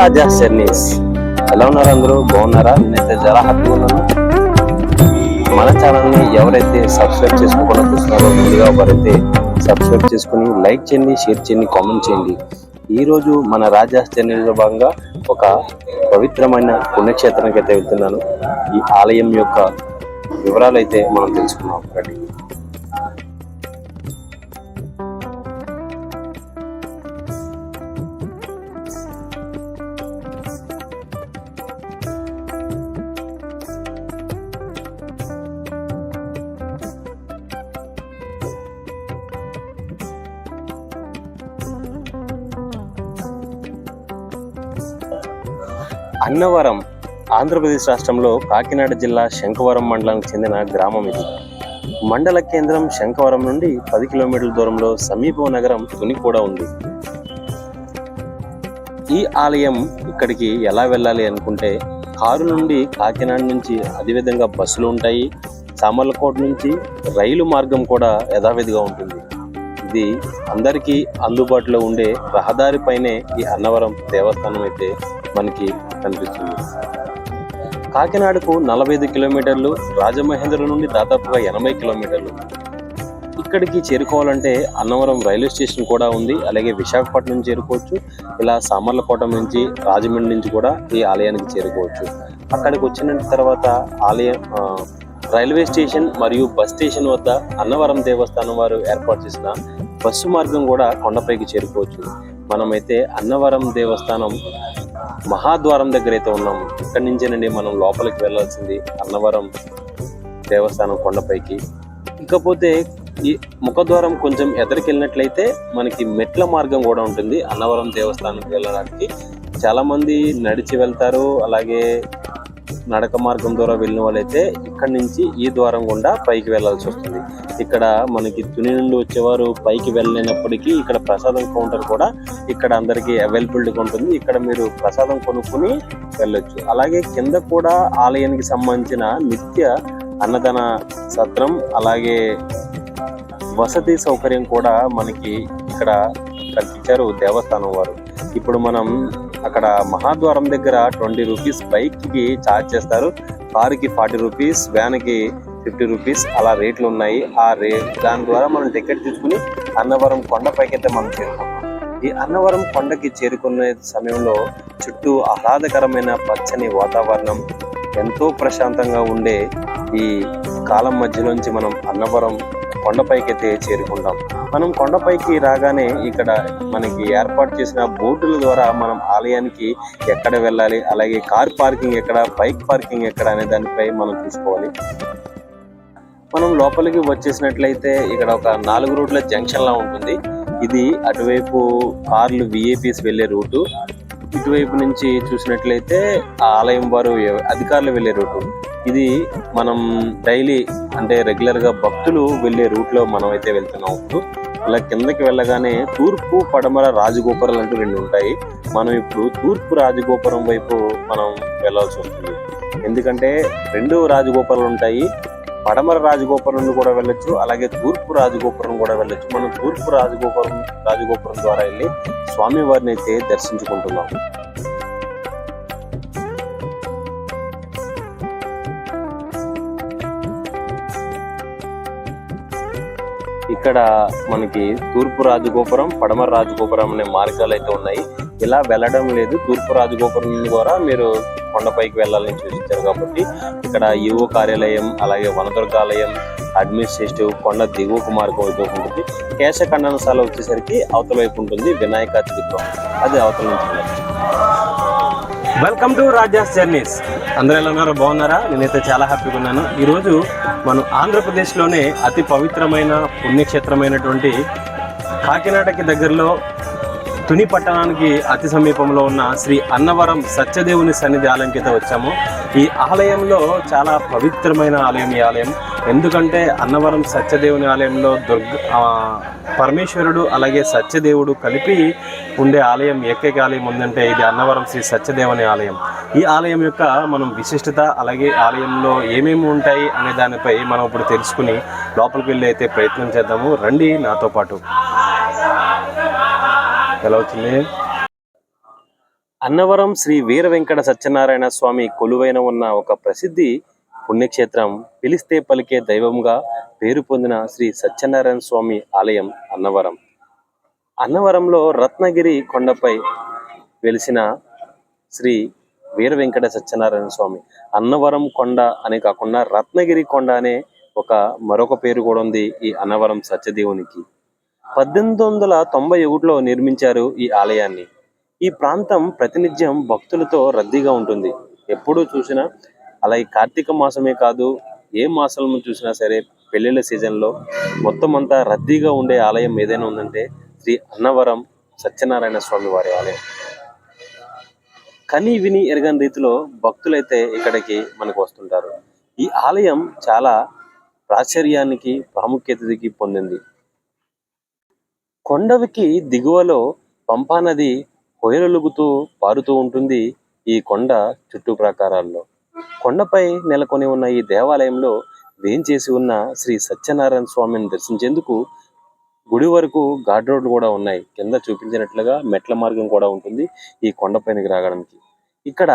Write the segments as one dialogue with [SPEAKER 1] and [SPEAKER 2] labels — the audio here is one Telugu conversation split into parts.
[SPEAKER 1] రాజా జర్నీస్ ఎలా ఉన్నారు అందరూ? బాగున్నారా? నేనైతే చాలా హ్యాపీగా ఉన్నాను. మన ఛానల్ని ఎవరైతే సబ్స్క్రైబ్ చేసుకోకుండా చూస్తున్నారో ముందుగా వారైతే సబ్స్క్రైబ్ చేసుకుని లైక్ చేయండి షేర్ చేయండి కామెంట్ చేయండి. ఈ రోజు మన రాజా జర్నీలో భాగంగా ఒక పవిత్రమైన పుణ్యక్షేత్రానికి అయితే వెళ్తున్నాను. ఈ ఆలయం యొక్క వివరాలు అయితే మనం తెలుసుకున్నాం రండి. అన్నవరం ఆంధ్రప్రదేశ్ రాష్ట్రంలో కాకినాడ జిల్లా శంఖవరం మండలానికి చెందిన గ్రామం ఇది. మండల కేంద్రం శంఖవరం నుండి పది కిలోమీటర్ల దూరంలో సమీప నగరం తుని కూడా ఉంది. ఈ ఆలయం ఇక్కడికి ఎలా వెళ్ళాలి అనుకుంటే కారు నుండి కాకినాడ నుంచి అదేవిధంగా బస్సులు ఉంటాయి. సామర్లకోట నుంచి రైలు మార్గం కూడా యథావిధిగా ఉంటుంది. ఇది అందరికీ అందుబాటులో ఉండే రహదారిపైనే ఈ అన్నవరం దేవస్థానం అయితే మనకి కనిపిస్తుంది. కాకినాడకు నలభై ఐదు కిలోమీటర్లు రాజమహేంద్ర నుండి దాదాపుగా ఎనభై కిలోమీటర్లు. ఇక్కడికి చేరుకోవాలంటే అన్నవరం రైల్వే స్టేషన్ కూడా ఉంది. అలాగే విశాఖపట్నం చేరుకోవచ్చు. ఇలా సామర్లకోట నుంచి రాజమండ్రి నుంచి కూడా ఈ ఆలయానికి చేరుకోవచ్చు. అక్కడికి వచ్చిన తర్వాత ఆలయం రైల్వే స్టేషన్ మరియు బస్ స్టేషన్ వద్ద అన్నవరం దేవస్థానం వారు ఏర్పాటు చేసిన బస్సు మార్గం కూడా కొండపైకి చేరుకోవచ్చు. మనమైతే అన్నవరం దేవస్థానం మహాద్వారం దగ్గర అయితే ఉన్నాం. ఇక్కడి నుంచేనండి మనం లోపలికి వెళ్ళాల్సింది అన్నవరం దేవస్థానం కొండపైకి. ఇకపోతే ఈ ముఖద్వారం కొంచెం ఎదరికి వెళ్ళినట్లయితే మనకి మెట్ల మార్గం కూడా ఉంటుంది అన్నవరం దేవస్థానానికి వెళ్ళడానికి. చాలా మంది నడిచి వెళ్తారు అలాగే నడక మార్గం ద్వారా వెళ్ళిన వాళ్ళైతే ఇక్కడి నుంచి ఈ ద్వారం గుండా పైకి వెళ్ళాల్సి వస్తుంది. ఇక్కడ మనకి తుని నుండి వచ్చేవారు పైకి వెళ్ళలేనప్పటికీ ఇక్కడ ప్రసాదం కౌంటర్ కూడా ఇక్కడ అందరికీ అవైలబిలిటీగా ఉంటుంది. ఇక్కడ మీరు ప్రసాదం కొనుక్కుని వెళ్ళొచ్చు. అలాగే కింద కూడా ఆలయానికి సంబంధించిన నిత్య అన్నదాన సత్రం అలాగే వసతి సౌకర్యం కూడా మనకి ఇక్కడ కల్పించారు దేవస్థానం వారు. ఇప్పుడు మనం అక్కడ మహాద్వారం దగ్గర ట్వంటీ రూపీస్ బైక్కి ఛార్జ్ చేస్తారు. కారుకి ఫార్టీ రూపీస్ వ్యాన్కి ఫిఫ్టీ రూపీస్ అలా రేట్లు ఉన్నాయి. ఆ రేట్ దాని ద్వారా మనం టికెట్ తీసుకుని అన్నవరం కొండపైకి అయితే మనం చేరుకుంటాం. ఈ అన్నవరం కొండకి చేరుకునే సమయంలో చుట్టూ ఆహ్లాదకరమైన పచ్చని వాతావరణం ఎంతో ప్రశాంతంగా ఉండే ఈ కాలం మధ్యలోంచి మనం అన్నవరం కొండపైకి అయితే చేరుకుంటాం మనం కొండపైకి రాగానే ఇక్కడ మనకి ఏర్పాటు చేసిన బోర్డుల ద్వారా మనం ఆలయానికి ఎక్కడ వెళ్ళాలి అలాగే కార్ పార్కింగ్ ఎక్కడ బైక్ పార్కింగ్ ఎక్కడ అనే దానిపై మనం చూసుకోవాలి. మనం లోపలికి వచ్చేసినట్లయితే ఇక్కడ ఒక నాలుగు రూట్ల జంక్షన్ లా ఉంటుంది. ఇది అటువైపు కార్లు విఏపీస్ వెళ్ళే రూటు. ఇటువైపు నుంచి చూసినట్లయితే ఆ ఆలయం వారు అధికారులు వెళ్ళే రూటు. ఇది మనం డైలీ అంటే రెగ్యులర్గా భక్తులు వెళ్ళే రూట్లో మనం అయితే వెళ్తున్నాం. ఇప్పుడు అలా కిందకి వెళ్ళగానే తూర్పు పడమర రాజగోపురాలు అంటూ రెండు ఉంటాయి. మనం ఇప్పుడు తూర్పు రాజగోపురం వైపు మనం వెళ్ళాల్సి వస్తుంది. ఎందుకంటే రెండు రాజగోపురాలు ఉంటాయి. పడమర రాజగోపురం నుండి కూడా వెళ్ళొచ్చు అలాగే తూర్పు రాజగోపురం కూడా వెళ్ళొచ్చు. మనం తూర్పు రాజగోపురం రాజగోపురం ద్వారా వెళ్ళి స్వామి వారిని అయితే దర్శించుకుంటున్నాం. ఇక్కడ మనకి తూర్పు రాజగోపురం పడమర రాజగోపురం అనే మార్గాలు అయితే ఉన్నాయి. ఇలా వెళ్ళడం లేదు. తూర్పు రాజగోపురం ద్వారా కూడా మీరు కొండపైకి వెళ్ళాలని సూచించారు కాబట్టి ఇక్కడ ఈవో కార్యాలయం అలాగే వనదుర్గాలయం అడ్మినిస్ట్రేటివ్ కొండ దిగువకు మార్గం అయితే ఉంటుంది. కేశ ఖండనశాల వచ్చేసరికి అవతల వైపు ఉంటుంది. వినాయక విగ్రహం అది అవతల నుంచి వెల్కమ్ టు రాజాస్ జర్నీస్ అందరూ ఎలా ఉన్నారో బాగున్నారా? నేనైతే చాలా హ్యాపీగా ఉన్నాను. ఈరోజు మనం ఆంధ్రప్రదేశ్లోనే అతి పవిత్రమైన పుణ్యక్షేత్రమైనటువంటి కాకినాడకి దగ్గరలో తుని పట్టణానికి అతి సమీపంలో ఉన్న శ్రీ అన్నవరం సత్యదేవుని సన్నిధి ఆలయంకి వచ్చాము. ఈ ఆలయంలో చాలా పవిత్రమైన ఆలయం ఈ ఆలయం. ఎందుకంటే అన్నవరం సత్యదేవుని ఆలయంలో దుర్గ పరమేశ్వరుడు అలాగే సత్యదేవుడు కలిపి ఉండే ఆలయం ఏకైక ఆలయం ఉందంటే ఇది అన్నవరం శ్రీ సత్యదేవుని ఆలయం. ఈ ఆలయం యొక్క మనం విశిష్టత అలాగే ఆలయంలో ఏమేమి ఉంటాయి అనే దానిపై మనం ఇప్పుడు తెలుసుకుని లోపలికి వెళ్ళి అయితే ప్రయత్నం చేద్దాము. రండి నాతో పాటు. ఎలా వచ్చింది అన్నవరం శ్రీ వీర వెంకట సత్యనారాయణ స్వామి కొలువైన ఉన్న ఒక ప్రసిద్ధి పుణ్యక్షేత్రం పిలిస్తే పలికే దైవంగా పేరు పొందిన శ్రీ సత్యనారాయణ స్వామి ఆలయం అన్నవరం. అన్నవరంలో రత్నగిరి కొండపై వెలిసిన శ్రీ వీర వెంకట సత్యనారాయణ స్వామి. అన్నవరం కొండ అని కాకుండా రత్నగిరి కొండ అనే ఒక మరొక పేరు కూడా ఉంది ఈ అన్నవరం సత్యదేవునికి. పద్దెనిమిది వందల తొంభై ఒకటిలో నిర్మించారు ఈ ఆలయాన్ని. ఈ ప్రాంతం ప్రతినిత్యం భక్తులతో రద్దీగా ఉంటుంది. ఎప్పుడూ చూసినా అలాగే కార్తీక మాసమే కాదు ఏ మాసాలను చూసినా సరే పెళ్ళిళ్ళ సీజన్లో మొత్తం అంతా రద్దీగా ఉండే ఆలయం ఏదైనా ఉందంటే శ్రీ అన్నవరం సత్యనారాయణ స్వామి వారి ఆలయం. కని విని ఎరగని రీతిలో భక్తులైతే ఇక్కడికి మనకు వస్తుంటారు. ఈ ఆలయం చాలా ప్రాచుర్యానికి ప్రాముఖ్యతకి పొందింది. కొండవికి దిగువలో పంపా నది పారుతూ ఉంటుంది ఈ కొండ చుట్టూ ప్రాకారాల్లో కొండపై నెలకొని ఉన్న ఈ దేవాలయంలో వేంచేసి ఉన్న శ్రీ సత్యనారాయణ స్వామిని దర్శించేందుకు గుడి వరకు ఘాట్ రోడ్లు కూడా ఉన్నాయి. కింద చూపించినట్లుగా మెట్ల మార్గం కూడా ఉంటుంది ఈ కొండపైనకి రావడానికి. ఇక్కడ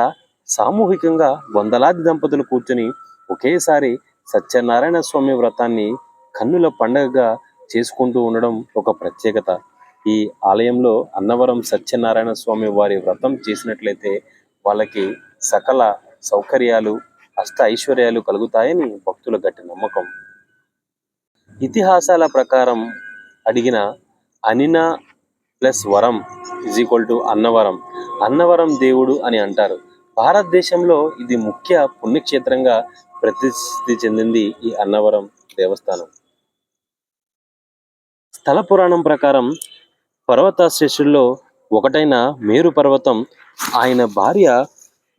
[SPEAKER 1] సామూహికంగా వందలాది దంపతులు కూర్చొని ఒకేసారి సత్యనారాయణ స్వామి వ్రతాన్ని కన్నుల పండగగా చేసుకుంటూ ఉండడం ఒక ప్రత్యేకత. ఈ ఆలయంలో అన్నవరం సత్యనారాయణ స్వామి వారి వ్రతం చేసినట్లయితే వాళ్ళకి సకల సౌకర్యాలు అష్ట ఐశ్వర్యాలు కలుగుతాయని భక్తుల గట్టి నమ్మకం. ఇతిహాసాల ప్రకారం అడిగిన అనిన ప్లస్ వరం is equal to Annavaram. Annavaram దేవుడు అని అంటారు. భారతదేశంలో ఇది ముఖ్య పుణ్యక్షేత్రంగా ప్రసిద్ధి చెందింది ఈ అన్నవరం దేవస్థానం. స్థల పురాణం ప్రకారం పర్వత శిష్యుల్లో ఒకటైన మేరు పర్వతం ఆయన భార్య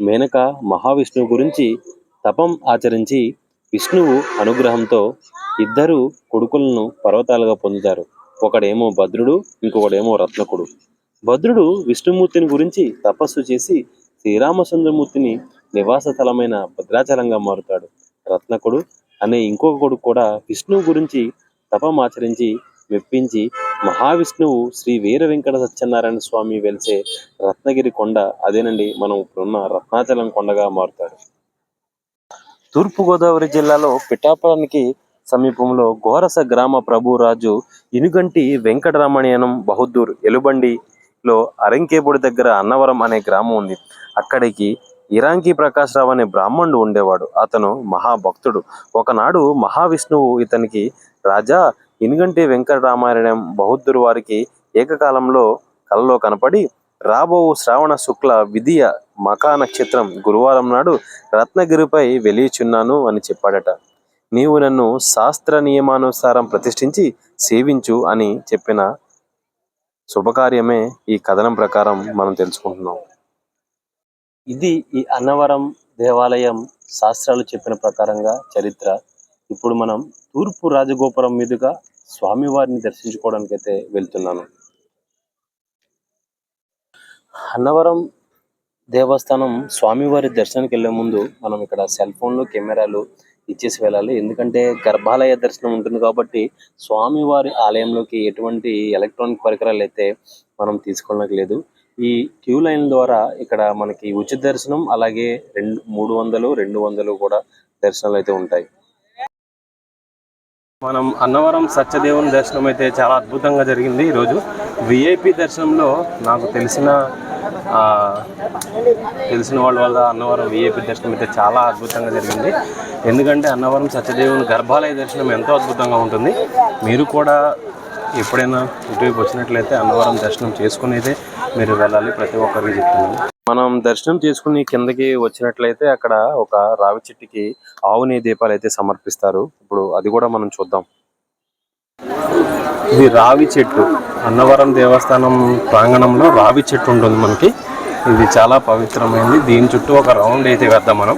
[SPEAKER 1] మేనక మహావిష్ణువు గురించి తపం ఆచరించి విష్ణువు అనుగ్రహంతో ఇద్దరు కొడుకులను పర్వతాలుగా పొందుతారు. ఒకడేమో భద్రుడు ఇంకొకడేమో రత్నకుడు. భద్రుడు విష్ణుమూర్తిని గురించి తపస్సు చేసి శ్రీరామచంద్రమూర్తిని నివాస స్థలమైన భద్రాచలంగా మారుతాడు. రత్నకుడు అనే ఇంకొక కొడుకు కూడా విష్ణువు గురించి తపం ఆచరించి మెప్పించి మహావిష్ణువు శ్రీ వీర వెంకట సత్యనారాయణ స్వామి వెలిసే రత్నగిరి కొండ అదేనండి మనం ఇప్పుడున్న రత్నాచలం కొండగా మారుతాడు. తూర్పుగోదావరి జిల్లాలో పిఠాపురానికి సమీపంలో గోరస గ్రామ ప్రభురాజు ఇనుగంటి వెంకటరమణీయనం బహదూర్ ఎలుబండిలో అరంకేపూడి దగ్గర అన్నవరం అనే గ్రామం ఉంది. అక్కడికి ఇరాంకి ప్రకాశ్రావు అనే బ్రాహ్మణుడు ఉండేవాడు. అతను మహాభక్తుడు. ఒకనాడు మహావిష్ణువు ఇతనికి రాజా ఇనుగంటి వెంకటరామాయణం బహదూర్ వారికి ఏకకాలంలో కలలో కనపడి రాబో శ్రావణ శుక్ల విధియ మకా నక్షత్రం గురువారం నాడు రత్నగిరిపై వెలియుచున్నాను అని చెప్పాడట. నీవు నన్ను శాస్త్ర నియమానుసారం ప్రతిష్ఠించి సేవించు అని చెప్పిన శుభకార్యమే ఈ కథనం ప్రకారం మనం తెలుసుకుంటున్నాం. ఇది ఈ అన్నవరం దేవాలయం శాస్త్రాలు చెప్పిన ప్రకారంగా చరిత్ర. ఇప్పుడు మనం తూర్పు రాజగోపురం మీదుగా స్వామివారిని దర్శించుకోవడానికి అయితే వెళ్తున్నాను. అన్నవరం దేవస్థానం స్వామివారి దర్శనానికి వెళ్ళే ముందు మనం ఇక్కడ సెల్ ఫోన్లు కెమెరాలు ఇచ్చేసి వెళ్ళాలి. ఎందుకంటే గర్భాలయ దర్శనం ఉంటుంది కాబట్టి స్వామివారి ఆలయంలోకి ఎటువంటి ఎలక్ట్రానిక్ పరికరాలు అయితే మనం తీసుకోవడానికి లేదు. ఈ క్యూ లైన్ ద్వారా ఇక్కడ మనకి ఉచిత దర్శనం అలాగే రెండు మూడు వందలు రెండు వందలు కూడా దర్శనాలు అయితే ఉంటాయి. మనం అన్నవరం సత్యదేవుని దర్శనం అయితే చాలా అద్భుతంగా జరిగింది ఈరోజు. విఐపి దర్శనంలో నాకు తెలిసిన తెలిసిన వాళ్ళ వల్ల అన్నవరం విఐపి దర్శనం అయితే చాలా అద్భుతంగా జరిగింది. ఎందుకంటే అన్నవరం సత్యదేవుని గర్భాలయ దర్శనం ఎంతో అద్భుతంగా ఉంటుంది. మీరు కూడా ఎప్పుడైనా ఇటువైపు వచ్చినట్లయితే అన్నవరం దర్శనం చేసుకుని అయితే మీరు వెళ్ళాలి ప్రతి ఒక్కరికి చెప్తున్నాను. మనం దర్శనం చేసుకుని కిందకి వచ్చినట్లయితే అక్కడ ఒక రావి చెట్టుకి ఆవుని దీపాలు అయితే సమర్పిస్తారు. ఇప్పుడు అది కూడా మనం చూద్దాం. ఇది రావి చెట్టు. అన్నవరం దేవస్థానం ప్రాంగణంలో రావి చెట్టు ఉంటుంది మనకి. ఇది చాలా పవిత్రమైనది దీని చుట్టూ ఒక రౌండ్ అయితే వేద్దాం మనం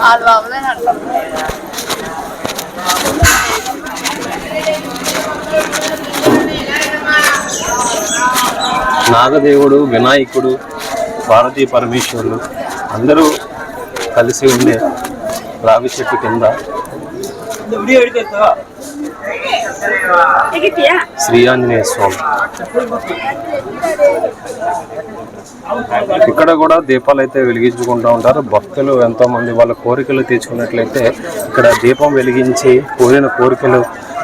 [SPEAKER 2] వాళ్ళు బాబులే అంటాం
[SPEAKER 1] నాగదేవుడు వినాయకుడు పార్వతీ పరమేశ్వరులు అందరూ కలిసి ఉండే రావి చెట్టు కింద
[SPEAKER 3] శ్రీ ఆంజనేయ స్వామి. ఇక్కడ కూడా దీపాలు అయితే వెలిగించుకుంటూ ఉంటారు. భక్తులు ఎంతోమంది వాళ్ళ కోరికలు తీర్చుకున్నట్లయితే ఇక్కడ దీపం వెలిగించి కోరిన కోరికలు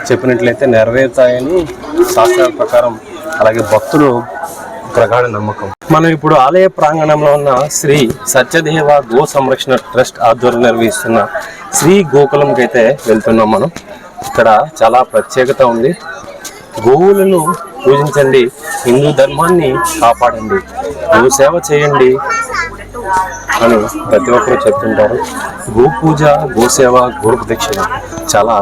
[SPEAKER 3] చెప్పినట్లయితే నెరవేరుతాయని శాస్త్రాల ప్రకారం అలాగే భక్తులు ప్రగాఢ నమ్మకం. మనం ఇప్పుడు ఆలయ ప్రాంగణంలో ఉన్న శ్రీ సత్యదేవ గో సంరక్షణ ట్రస్ట్ ఆధ్వర్యం నిర్వహిస్తున్న శ్రీ గోకులంకి అయితే వెళ్తున్నాం మనం. ఇక్కడ చాలా ప్రత్యేకత ఉంది. గోవులను పూజించండి హిందూ ధర్మాన్ని కాపాడండి గో సేవ చేయండి అని ప్రతి ఒక్కరు చెప్తుంటారు. గో పూజ గోసేవ గోడ ప్రదక్షిణ చాలా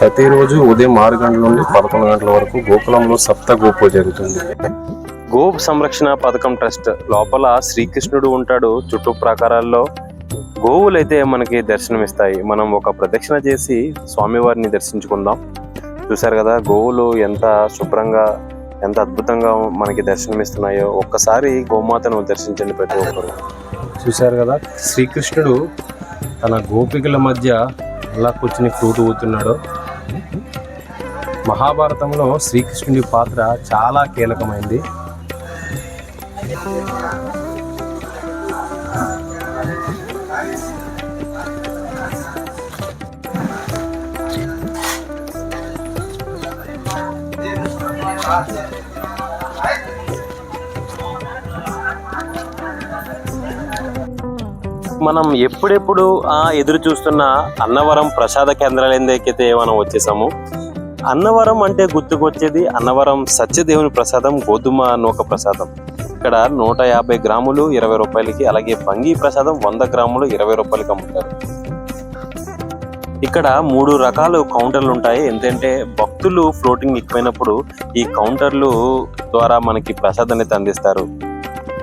[SPEAKER 3] ప్రతిరోజు ఉదయం ఆరు గంటల నుండి పదకొండు గంటల వరకు గోకులంలో సప్త గోపూజ జరుగుతుంది. గో సంరక్షణ పథకం ట్రస్ట్ లోపల శ్రీకృష్ణుడు ఉంటాడు. చుట్టూ ప్రాకారాల్లో గోవులైతే మనకి దర్శనమిస్తాయి. మనం ఒక ప్రదక్షిణ చేసి స్వామివారిని దర్శించుకుందాం. చూశారు కదా గోవులు ఎంత శుభ్రంగా ఎంత అద్భుతంగా మనకి దర్శనమిస్తున్నాయో. ఒక్కసారి గోమాతను దర్శించండి ప్రతి ఒక్కరు. చూశారు కదా శ్రీకృష్ణుడు తన గోపికల మధ్య అలా కూర్చుని ఫ్లూట్ ఊతున్నాడు మహాభారతంలో శ్రీకృష్ణుడి పాత్ర చాలా కీలకమైంది. మనం ఎప్పుడెప్పుడు ఆ ఎదురు చూస్తున్న అన్నవరం ప్రసాద కేంద్రాలైతే మనం వచ్చేసాము. అన్నవరం అంటే గుర్తుకొచ్చేది అన్నవరం సత్యదేవుని ప్రసాదం గోధుమ నూక ప్రసాదం. ఇక్కడ నూట యాభై గ్రాములు ఇరవై రూపాయలకి అలాగే బంగి ప్రసాదం వంద గ్రాములు ఇరవై రూపాయలకి అమ్ముతారు. ఇక్కడ మూడు రకాలు కౌంటర్లు ఉంటాయి. ఎందుకంటే భక్తులు ఫ్లోటింగ్ ఎక్కువైనప్పుడు ఈ కౌంటర్లు ద్వారా మనకి ప్రసాదాన్ని అందిస్తారు.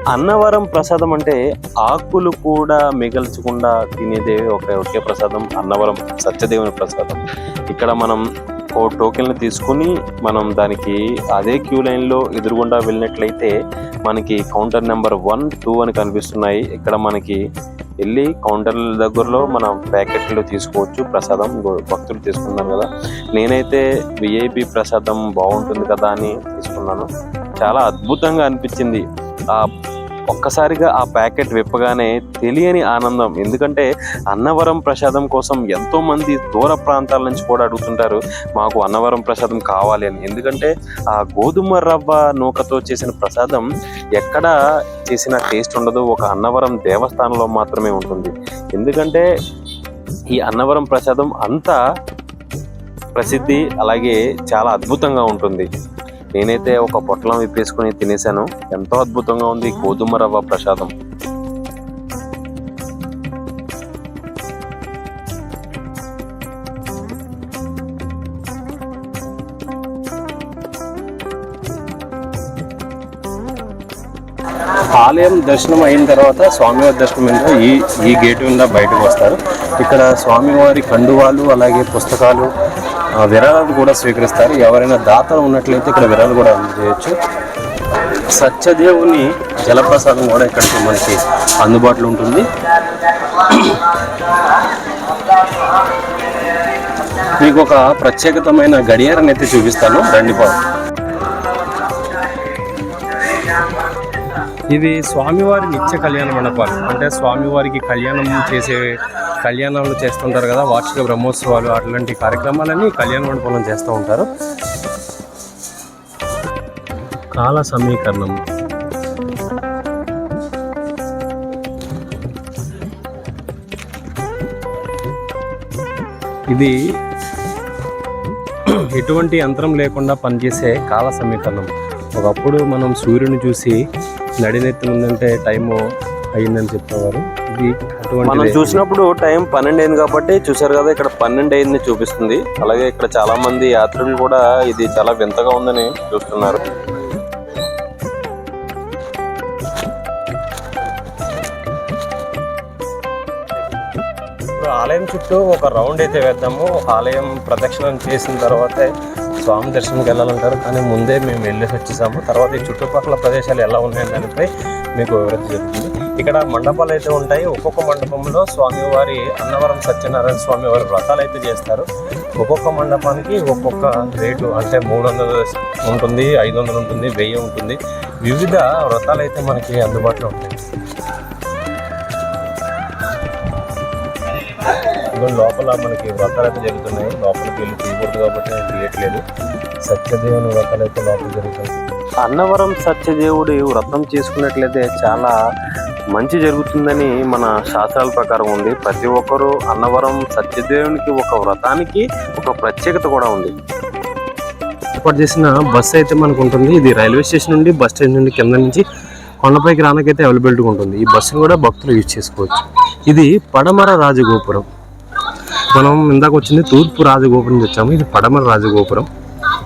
[SPEAKER 3] అన్నవరం ప్రసాదం అంటే ఆకులు కూడా మిగల్చకుండా తినేదే ఒక ఒకే ప్రసాదం అన్నవరం సత్యదేవుని ప్రసాదం. ఇక్కడ మనం ఓ టోకెన్లు తీసుకుని మనం దానికి అదే క్యూ లైన్లో ఎదురుగుండా వెళ్ళినట్లయితే మనకి కౌంటర్ నెంబర్ వన్ టూ అని కనిపిస్తున్నాయి. ఇక్కడ మనకి వెళ్ళి కౌంటర్ల దగ్గరలో మనం ప్యాకెట్లు తీసుకోవచ్చు ప్రసాదం భక్తులు తీసుకున్నారు కదా. నేనైతే విఐపి ప్రసాదం బాగుంటుంది కదా అని తీసుకున్నాను. చాలా అద్భుతంగా అనిపించింది. ఆ ఒక్కసారిగా ఆ ప్యాకెట్ విప్పగానే తెలియని ఆనందం. ఎందుకంటే అన్నవరం ప్రసాదం కోసం ఎంతో మంది దూర ప్రాంతాల నుంచి కూడా అడుగుతుంటారు మాకు అన్నవరం ప్రసాదం కావాలి అని. ఎందుకంటే ఆ గోధుమ రవ్వ నూకతో చేసిన ప్రసాదం ఎక్కడ చేసిన టేస్ట్ ఉండదు ఒక అన్నవరం దేవస్థానంలో మాత్రమే ఉంటుంది. ఎందుకంటే ఈ అన్నవరం ప్రసాదం అంతా ప్రసిద్ధి అలాగే చాలా అద్భుతంగా ఉంటుంది. నేనైతే ఒక పొట్లం విప్పేసుకుని తినేశాను. ఎంతో అద్భుతంగా ఉంది గోధుమ రవ్వ ప్రసాదం. ఆలయం దర్శనం అయిన తర్వాత స్వామివారి దర్శనం మీద ఈ ఈ గేటు మీద బయటకు వస్తారు. ఇక్కడ స్వామివారి కండువాలు అలాగే పుస్తకాలు విరాళాలు కూడా స్వీకరిస్తారు. ఎవరైనా దాతలు ఉన్నట్లయితే ఇక్కడ విరాళాలు కూడా అందజేయచ్చు సత్యదేవుని జలప్రసాదం కూడా ఇక్కడికి మనకి అందుబాటులో ఉంటుంది. మీకు ఒక ప్రత్యేకతమైన గడియారాన్ని అయితే చూపిస్తాను. రండి బాబు. ఇది స్వామివారి నిత్య కళ్యాణ మండపాలు. అంటే స్వామివారికి కళ్యాణం చేసే కళ్యాణాలు చేస్తుంటారు కదా వార్షిక బ్రహ్మోత్సవాలు అట్లాంటి కార్యక్రమాలన్నీ కళ్యాణ మండపంలో చేస్తూ ఉంటారు. కాల సమీకరణం. ఇది ఎటువంటి యంత్రం లేకుండా పనిచేసే కాల సమీకరణం. ఒకప్పుడు మనం సూర్యుని చూసి నడినెత్తి ఉందంటే టైము అయిందని చెప్పేవారు. ఇది
[SPEAKER 1] మనం చూసినప్పుడు టైం పన్నెండు అయింది కాబట్టి చూసారు కదా ఇక్కడ పన్నెండు అయింది చూపిస్తుంది. అలాగే ఇక్కడ చాలా మంది యాత్రికులు కూడా ఇది చాలా వింతగా ఉందని చూస్తున్నారు.
[SPEAKER 3] ఆలయం చుట్టూ ఒక రౌండ్ అయితే వేద్దాము. ఆలయం ప్రదక్షిణం చేసిన తర్వాతే స్వామి దర్శనంకి వెళ్ళాలంటారు. కానీ ముందే మేము వెళ్ళేసి వచ్చేసాము. తర్వాత ఈ చుట్టుపక్కల ప్రదేశాలు ఎలా ఉన్నాయని దానిపై మీకు వివరించి చెప్తుంది. ఇక్కడ మండపాలు అయితే ఉంటాయి. ఒక్కొక్క మండపంలో స్వామివారి అన్నవరం సత్యనారాయణ స్వామి వారి వ్రతాలు అయితే చేస్తారు. ఒక్కొక్క మండపానికి ఒక్కొక్క రేటు అంటే మూడు వందలు ఉంటుంది ఐదు వందలు ఉంటుంది వెయ్యి ఉంటుంది. వివిధ వ్రతాలు అయితే మనకి అందుబాటులో ఉంటాయి. ఇదిగో లోపల మనకి వ్రతాలు అయితే జరుగుతున్నాయి. లోపలికి వెళ్ళి తీయకూడదు కాబట్టి నేను తీయట్లేదు. సత్యదేవుని వ్రతాలు అయితే లోపల జరుగుతాయి. అన్నవరం సత్యదేవుడి వ్రతం చేసుకున్నట్లయితే చాలా మంచి జరుగుతుందని మన శాస్త్రాల ప్రకారం ఉంది. ప్రతి ఒక్కరూ అన్నవరం సత్యదేవునికి ఒక వ్రతానికి ఒక ప్రత్యేకత కూడా ఉంది. ఏర్పాటు చేసిన బస్సు అయితే మనకు ఉంటుంది. ఇది రైల్వే స్టేషన్ నుండి బస్ స్టేషన్ నుండి కింద నుంచి కొండపైకి రానకైతే అవైలబిలిటీ ఉంటుంది. ఈ బస్సును కూడా భక్తులు యూజ్ చేసుకోవచ్చు. ఇది పడమర రాజగోపురం. మనం ఇందాక వచ్చింది తూర్పు రాజగోపురం నుంచి వచ్చాము. ఇది పడమర రాజగోపురం.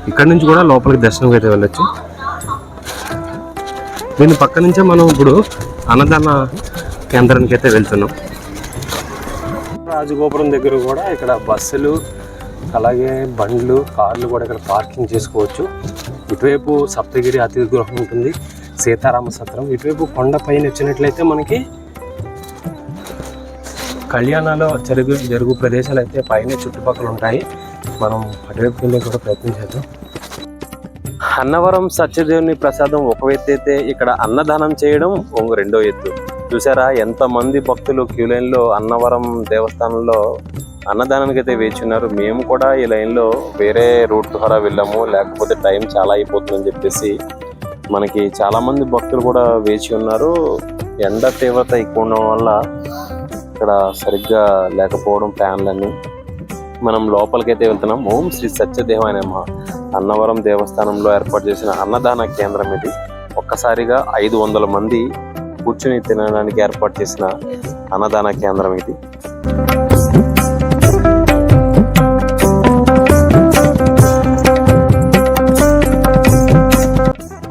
[SPEAKER 3] ఇక్కడ నుంచి కూడా లోపలికి దర్శనం అయితే వెళ్ళొచ్చు. దీని పక్క నుంచే మనం ఇప్పుడు అన్నదాన కేంద్రానికి అయితే వెళ్తున్నాం. రాజగోపురం దగ్గర కూడా ఇక్కడ బస్సులు అలాగే బండ్లు కార్లు కూడా ఇక్కడ పార్కింగ్ చేసుకోవచ్చు. ఇటువైపు సప్తగిరి అతిథి గృహం ఉంటుంది. సీతారామ సత్రం. ఇటువైపు కొండ పైన వచ్చినట్లయితే మనకి కళ్యాణలో జరుగు జరుగు ప్రదేశాలు అయితే పైన చుట్టుపక్కల ఉంటాయి. మనం అటువైపు వెళ్ళే కూడా ప్రయత్నం చేద్దాం. అన్నవరం సత్యదేవుని ప్రసాదం ఒక ఎత్తు అయితే ఇక్కడ అన్నదానం చేయడం ఒక రెండో ఎత్తు. చూసారా ఎంతమంది భక్తులు క్యూ లైన్లో అన్నవరం దేవస్థానంలో అన్నదానానికి అయితే వేచి ఉన్నారు. మేము కూడా ఈ లైన్లో వేరే రూట్ ద్వారా వెళ్ళాము. లేకపోతే టైం చాలా అయిపోతుందని చెప్పేసి మనకి చాలామంది భక్తులు కూడా వేచి ఉన్నారు. ఎండ తీవ్రత ఎక్కువ ఉండడం వల్ల ఇక్కడ సరిగ్గా లేకపోవడం ఫ్యాన్లన్నీ మనం లోపలికైతే వెళ్తున్నాం. ఓం శ్రీ సత్యదేవాయ నమః. అన్నవరం దేవస్థానంలో ఏర్పాటు చేసిన అన్నదాన కేంద్రం ఇది. ఒక్కసారిగా ఐదు వందల మంది కూర్చుని తినడానికి ఏర్పాటు చేసిన అన్నదాన కేంద్రం ఇది.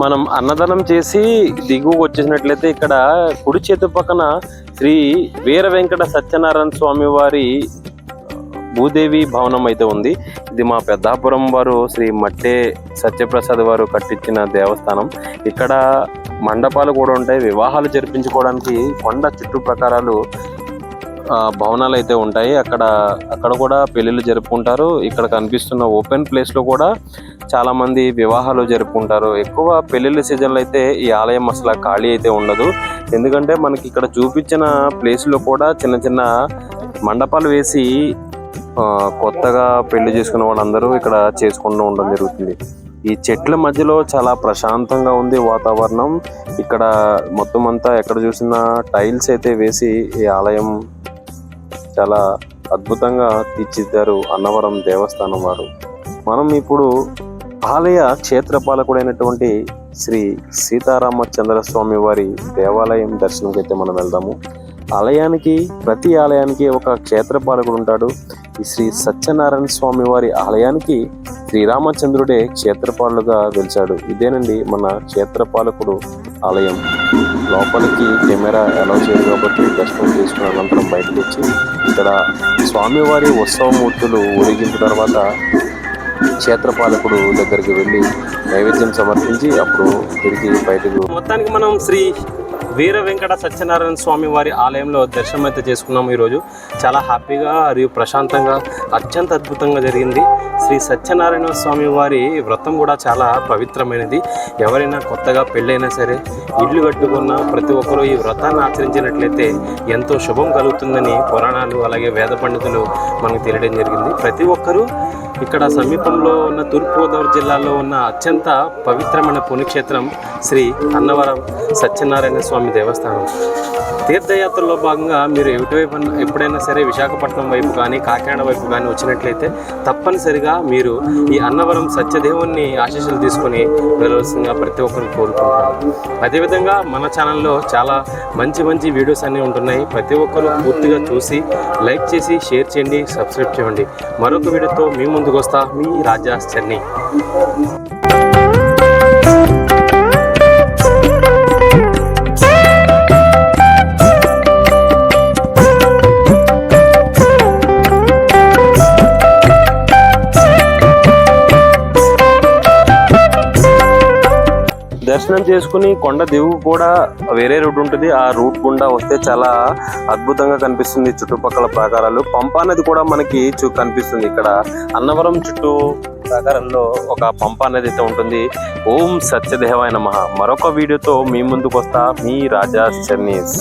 [SPEAKER 3] మనం అన్నదానం చేసి దిగువ వచ్చేసినట్లయితే ఇక్కడ కుడి చేతి పక్కన శ్రీ వీర వెంకట సత్యనారాయణ స్వామి వారి భూదేవి భవనం అయితే ఉంది. ఇది మా పెద్దాపురం వారు శ్రీ మట్టే సత్యప్రసాద్ వారు కట్టించిన దేవస్థానం. ఇక్కడ మండపాలు కూడా ఉంటాయి. వివాహాలు జరిపించుకోవడానికి కొండ చుట్టూ ప్రకారాలు భవనాలు అయితే ఉంటాయి. అక్కడ అక్కడ కూడా పెళ్ళిళ్ళు జరుపుకుంటారు. ఇక్కడ కనిపిస్తున్న ఓపెన్ ప్లేస్లో కూడా చాలా మంది వివాహాలు జరుపుకుంటారు. ఎక్కువ పెళ్ళిళ్ళ సీజన్లో అయితే ఈ ఆలయం అసలు ఖాళీ అయితే ఉండదు. ఎందుకంటే మనకి ఇక్కడ చూపించిన ప్లేస్లో కూడా చిన్న చిన్న మండపాలు వేసి కొత్తగా పెళ్ళి చేసుకున్న వాళ్ళందరూ ఇక్కడ చేసుకుంటూ ఉండడం జరుగుతుంది. ఈ చెట్ల మధ్యలో చాలా ప్రశాంతంగా ఉంది వాతావరణం. ఇక్కడ మొత్తం అంతా ఎక్కడ చూసినా టైల్స్ అయితే వేసి ఈ ఆలయం చాలా అద్భుతంగా తీర్చిదిద్దారు అన్నవరం దేవస్థానం వారు. మనం ఇప్పుడు ఆలయ క్షేత్రపాలకుడైనటువంటి శ్రీ సీతారామచంద్ర స్వామి వారి దేవాలయం దర్శనంకి అయితే మనం వెళ్దాము. ఆలయానికి ప్రతి ఆలయానికి ఒక క్షేత్రపాలకుడు ఉంటాడు. ఈ శ్రీ సత్యనారాయణ స్వామి వారి ఆలయానికి శ్రీరామచంద్రుడే క్షేత్రపాలుగా వెలిచాడు ఇదేనండి మన క్షేత్రపాలకుడు ఆలయం. లోపలికి కెమెరా అలౌ చేయదు కాబట్టి దర్శనం చేసుకున్న అనంతరం బయటకు వచ్చి ఇక్కడ స్వామివారి ఉత్సవమూర్తులు ఊరేగింపు తర్వాత క్షేత్రపాలకుడు దగ్గరికి వెళ్ళి నైవేద్యం సమర్పించి అప్పుడు తిరిగి బయటకు మొత్తానికి మనం శ్రీ వీర వెంకట సత్యనారాయణ స్వామి వారి ఆలయంలో దర్శనం అయితే చేసుకున్నాము ఈరోజు. చాలా హ్యాపీగా మరియు ప్రశాంతంగా అత్యంత అద్భుతంగా జరిగింది. శ్రీ సత్యనారాయణ స్వామి వారి వ్రతం కూడా చాలా పవిత్రమైనది. ఎవరైనా కొత్తగా పెళ్ళైనా సరే ఇల్లు కట్టుకున్న ప్రతి ఒక్కరూ ఈ వ్రతాన్ని ఆచరించినట్లయితే ఎంతో శుభం కలుగుతుందని పురాణాలు అలాగే వేద పండితులు మనకు తెలియడం జరిగింది. ప్రతి ఒక్కరూ ఇక్కడ సమీపంలో ఉన్న తూర్పుగోదావరి జిల్లాలో ఉన్న అత్యంత పవిత్రమైన పుణ్యక్షేత్రం శ్రీ అన్నవరం సత్యనారాయణ స్వామి దేవస్థానం. తీర్థయాత్రలో భాగంగా మీరు ఎటువైపు ఎప్పుడైనా సరే విశాఖపట్నం వైపు కానీ కాకినాడ వైపు కానీ వచ్చినట్లయితే తప్పనిసరిగా మీరు ఈ అన్నవరం సత్యదేవుని ఆశీస్సులు తీసుకొని వెళ్ళవలసిందిగా ప్రతి ఒక్కరు కోరుకుంటున్నాను. అదేవిధంగా మన ఛానల్లో చాలా మంచి మంచి వీడియోస్ అన్నీ ఉంటున్నాయి. ప్రతి ఒక్కరూ పూర్తిగా చూసి లైక్ చేసి షేర్ చేయండి సబ్స్క్రైబ్ చేయండి. మరొక వీడియోతో మీ ముందుకు వస్తా. మీ రాజా చెన్నై.
[SPEAKER 1] దర్శనం చేసుకుని కొండ దిగువ కూడా వేరే రూట్ ఉంటుంది. ఆ రూట్ గుండా వస్తే చాలా అద్భుతంగా కనిపిస్తుంది చుట్టుపక్కల ప్రాకారాలు. పంపా నది కూడా మనకి చూ కనిపిస్తుంది ఇక్కడ. అన్నవరం చుట్టూ ప్రాకారంలో ఒక పంప అనేది అయితే ఉంటుంది. ఓం సత్యదేవాయ నమ. మరొక వీడియోతో మీ ముందుకు వస్తా మీ రాజా చెన్నీస్